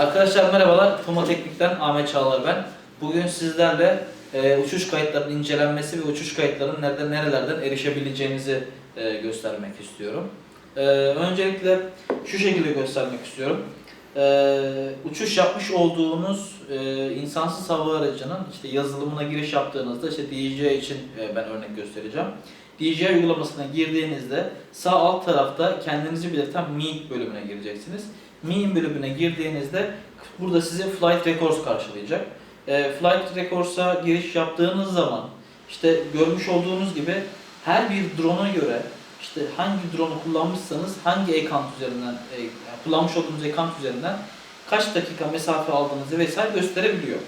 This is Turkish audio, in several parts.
Arkadaşlar merhabalar. Puma Teknik'ten Ahmet Çağlar ben. Bugün sizlerle e, uçuş kayıtlarının incelenmesi ve uçuş kayıtlarının nereden nerelerden erişebileceğinizi e, göstermek istiyorum. E, öncelikle şu şekilde göstermek istiyorum. E, uçuş yapmış olduğunuz e, insansız hava aracının işte yazılımına giriş yaptığınızda işte DJI için e, ben örnek göstereceğim. DJI uygulamasına girdiğinizde sağ alt tarafta kendinizi belirten Me bölümüne gireceksiniz. Me bölümüne girdiğinizde burada sizi Flight Records karşılayacak. E, Flight Records'a giriş yaptığınız zaman işte görmüş olduğunuz gibi her bir drone'a göre işte hangi drone'u kullanmışsanız hangi ekant üzerinden e, kullanmış olduğunuz ekant üzerinden kaç dakika mesafe aldığınızı vesaire gösterebiliyor.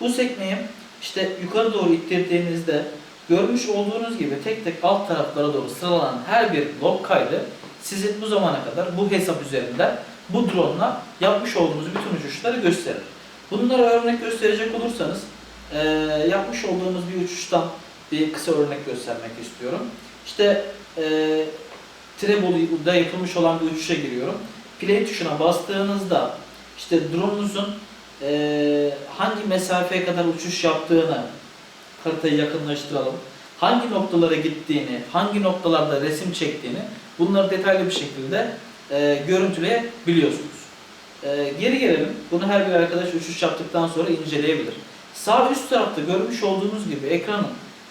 Bu sekmeyi işte yukarı doğru ittirdiğinizde görmüş olduğunuz gibi tek tek alt taraflara doğru sıralanan her bir log kaydı sizin bu zamana kadar bu hesap üzerinden bu drone'la yapmış olduğunuz bütün uçuşları gösterir. Bunlara örnek gösterecek olursanız eee, yapmış olduğumuz bir uçuştan bir kısa örnek göstermek istiyorum. İşte eee Trebolu'da yapılmış olan bir uçuşa giriyorum. Play tuşuna bastığınızda işte drone'unuzun eee, hangi mesafeye kadar uçuş yaptığını haritayı yakınlaştıralım. Hangi noktalara gittiğini, hangi noktalarda resim çektiğini bunları detaylı bir şekilde e, görüntüleyebiliyorsunuz. E, geri gelelim. Bunu her bir arkadaş uçuş yaptıktan sonra inceleyebilir. Sağ üst tarafta görmüş olduğunuz gibi ekranın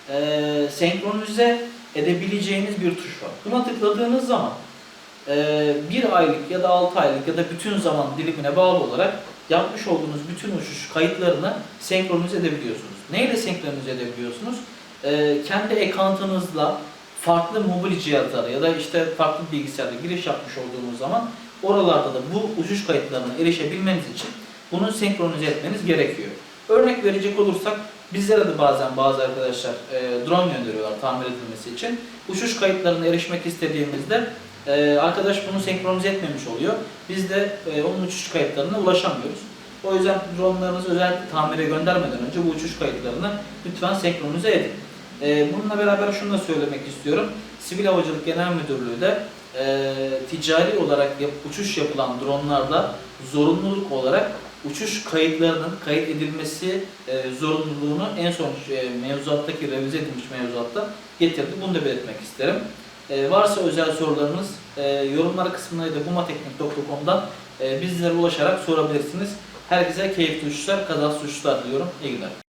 e, senkronize edebileceğiniz bir tuş var. Buna tıkladığınız zaman e, bir aylık ya da altı aylık ya da bütün zaman dilimine bağlı olarak yapmış olduğunuz bütün uçuş kayıtlarını senkronize edebiliyorsunuz. Neyle senkronize edebiliyorsunuz? E, kendi ekantınızla farklı mobil cihazlara ya da işte farklı bilgisayarda giriş yapmış olduğunuz zaman oralarda da bu uçuş kayıtlarına erişebilmeniz için bunu senkronize etmeniz gerekiyor. Örnek verecek olursak bizlere de bazen bazı arkadaşlar e, drone gönderiyorlar tamir edilmesi için. Uçuş kayıtlarına erişmek istediğimizde e, arkadaş bunu senkronize etmemiş oluyor. Biz de e, onun uçuş kayıtlarına ulaşamıyoruz. O yüzden dronelarınızı özellikle tamire göndermeden önce bu uçuş kayıtlarını lütfen senkronize edin. E, bununla beraber şunu da söylemek istiyorum. Sivil Havacılık Genel Müdürlüğü de e, ticari olarak yap- uçuş yapılan dronlarla zorunluluk olarak uçuş kayıtlarının kayıt edilmesi e, zorunluluğunu en son e, mevzuattaki revize edilmiş mevzuatta getirdi. Bunu da belirtmek isterim. E, varsa özel sorularınız e, yorumlar kısmına ya da bumateknik.com'dan e, bizlere ulaşarak sorabilirsiniz. Herkese keyifli uçuşlar, kazasız uçuşlar diliyorum. İyi günler.